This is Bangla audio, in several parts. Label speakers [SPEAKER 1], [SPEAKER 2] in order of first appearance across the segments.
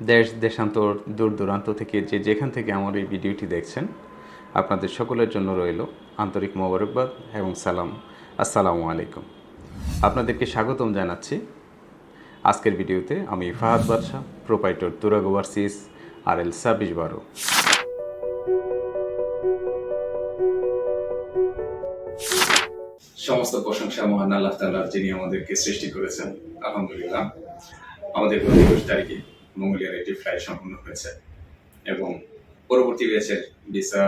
[SPEAKER 1] দেশ, দেশান্তর, দূর দূরান্ত থেকে যে যেখান থেকে আমার এই ভিডিওটি দেখছেন, আপনাদের সকলের জন্য রইল আন্তরিক মোবারকবাদ এবং সালাম। আসসালামু আলাইকুম। আপনাদেরকে স্বাগতম জানাচ্ছি। আজকের ভিডিওতে আমি Fahad Badshah proprietor Turag overseas R L ছাব্বিশ বারো।
[SPEAKER 2] সমস্ত প্রশংসা মহান আল্লাহ তাআলার যিনি আমাদেরকে সৃষ্টি করেছেন, আলহামদুলিল্লাহ। আমাদের একুশ তারিখে মঙ্গলিয়ার একটি ফ্লাইট সম্পূর্ণ হয়েছে এবং পরবর্তী ব্যাচের ভিসা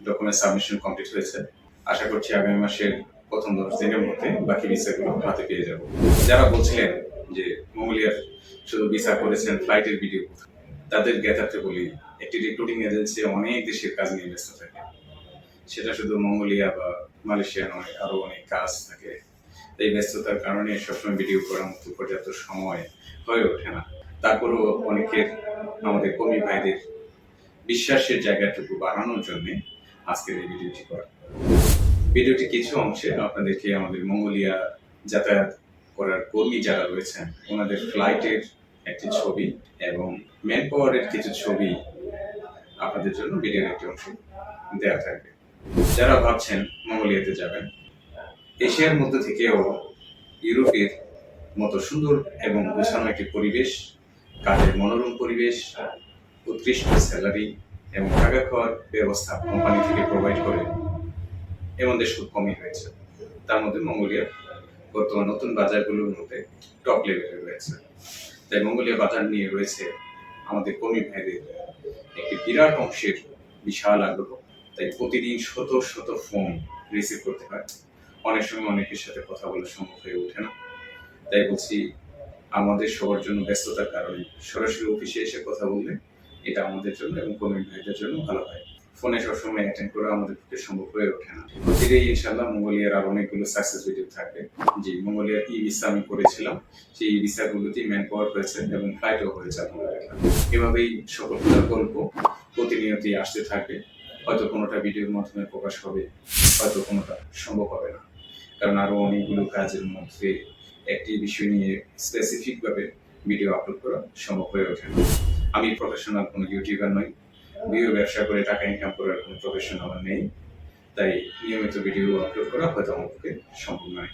[SPEAKER 2] ডকুমেন্ট সাবমিশন কমপ্লিট হয়েছে। আশা করছি আগামী মাসের প্রথম দশ দিনের মধ্যে বাকি ভিসাগুলো হাতে পেয়ে যাব। যারা বলছিলেন যে মঙ্গলিয়ার শুধু ভিসা করেছেন, ফ্লাইটের ভিডিও, তাদের জ্ঞাতার্থে বলি, একটি রিক্রুটিং এজেন্সি অনেক দেশের কাজ নিয়ে ব্যস্ত থাকে। সেটা শুধু মঙ্গোলিয়া বা মালয়েশিয়া নয়, আরও অনেক কাজ থাকে। এই ব্যস্ততার কারণে সবসময় ভিডিও করার মতো পর্যাপ্ত সময় হয়ে ওঠে না। তারপরও অনেকের আমাদের কর্মী ভাইদের বিশ্বাসের জায়গাটুকু বাড়ানোর জন্য আজকের এই ভিডিওটি করা। ভিডিওটি কিছু অংশে আপনাদেরকে আমাদের মঙ্গোলিয়া যাতায়াত করার কর্মী যারা রয়েছেন, ওনাদের ফ্লাইটের একটি ছবি এবং ম্যান পাওয়ারের কিছু ছবি আপনাদের জন্য ভিডিওর একটি অংশ দেওয়া থাকবে। যারা ভাবছেন মঙ্গোলিয়াতে যাবেন, এশিয়ার মধ্যে থেকেও ইউরোপের মতো সুন্দর এবং গোছানো একটি পরিবেশ কাজের মনোরম পরিবেশ, উৎকৃষ্ট স্যালারি এবং থাকা খাওয়ার ব্যবস্থা কোম্পানি থেকে প্রোভাইড করে এমন দেশ খুব কমই হয়েছে। তার মধ্যে মঙ্গোলিয়া বর্তমান নতুন বাজারগুলোর মধ্যে টপ লেভেলে রয়েছে। তাই মঙ্গোলিয়া বাজার নিয়ে রয়েছে আমাদের কর্মী ভাইদের একটি বিরাট অংশের বিশাল আগ্রহ। তাই প্রতিদিন শত শত ফোন রিসিভ করতে হয়। অনেক সময় অনেকের সাথে কথা বলা সম্ভব হয়ে ওঠে না। তাই বলছি আমাদের সবার জন্য ব্যস্ততার কারণে সরাসরি অফিসে এসে কথা বললে এটা আমাদের জন্য এবং কর্মী ভাইদের জন্য ভালো হয়। ফোনে সবসময় অ্যাটেন্ড করা আমাদের পক্ষে সম্ভব হয়ে ওঠে না। ধীরে ইনশাল্লাহ মঙ্গোলিয়ার আর অনেকগুলো সাকসেস ভিডিও থাকবে। যে মঙ্গোলিয়ার ই ভিসা আমি করেছিলাম, সেই ই ভিসাগুলোতেই ম্যান পাওয়ার হয়েছে এবং ফ্লাইটও হয়েছে আপনারা এভাবেই সফলতার গল্প প্রতিনিয়তই আসতে থাকবে। হয়তো কোনোটা ভিডিওর মাধ্যমে প্রকাশ হবে, হয়তো কোনোটা সম্ভব হবে না। কারণ আরও অনেকগুলো কাজের মধ্যে একটি বিষয় নিয়ে স্পেসিফিক ভাবে ভিডিও আপলোড করা সম্ভব হয়ে ওঠে আমি প্রফেশনাল কোনো ইউটিউবার নই। ভিডিও ব্যবসা করে টাকা ইনকাম করার কোনো প্রফেশন আমার নেই। তাই নিয়মিত ভিডিও আপলোড করা হয়তো আমার পক্ষে সম্ভব নয়।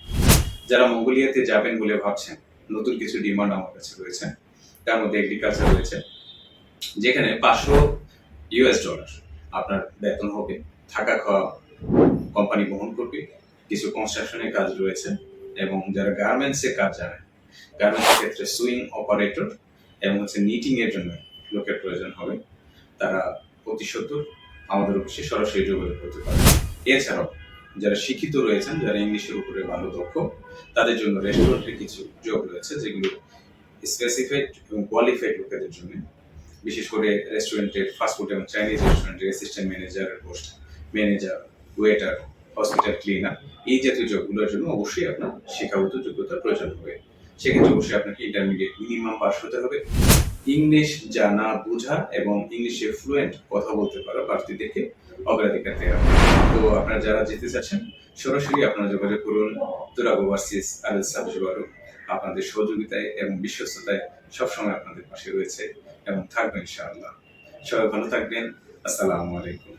[SPEAKER 2] যারা মঙ্গোলিয়াতে যাবেন বলে ভাবছেন, নতুন কিছু ডিমান্ড আমার কাছে রয়েছে। তার মধ্যে এগ্রিকালচার রয়েছে। যেখানে পাঁচশো ইউএস ডলার আপনার বেতন হবে। থাকা খাওয়া কোম্পানি বহন করবে। কিছু কনস্ট্রাকশনের কাজ রয়েছে। এবং যারা গার্মেন্টস কাজ জানেন গার্মেন্টস ক্ষেত্রে সুইং অপারেটর এবং হচ্ছে নিটিং এর জন্য লোকের প্রয়োজন হবে, তারা অতি সত্তর আমাদের অফিসে সরাসরি যোগাযোগ করতে পারে। এছাড়াও যারা শিক্ষিত রয়েছেন, যারা ইংলিশের উপরে ভালো দক্ষ, তাদের জন্য রেস্টুরেন্টের কিছু জব রয়েছে, যেগুলো স্পেসিফাইড এবং কোয়ালিফাইড লোকেদের জন্য। বিশেষ করে রেস্টুরেন্টের ফাস্টফুড এবং চাইনিজ রেস্টুরেন্টের অ্যাসিস্ট্যান্ট ম্যানেজারের post manager waiter hospital cleaner এই জাতীয় জবগুলোর জন্য অবশ্যই আপনার শিক্ষাগত যোগ্যতার প্রয়োজন হবে। সেক্ষেত্রে অবশ্যই আপনাকে ইন্টারমিডিয়েট মিনিমাম পাস হতে হবে। ইংলিশ জানা, বোঝা এবং ইংলিশে ফ্লুয়েন্ট কথা বলতে পারা প্রার্থীদেরকে অগ্রাধিকার দেওয়া তো আপনারা যারা যেতে চাচ্ছেন, সরাসরি আপনারা যোগাযোগ করুন। তুরাগ ওভারসিস আর সাবজ বারো আপনাদের সহযোগিতায় এবং বিশ্বস্ততায় সবসময় আপনাদের পাশে রয়েছে এবং থাকবেন ইনশাআল্লাহ। সবাই ভালো থাকবেন। আসসালামু আলাইকুম।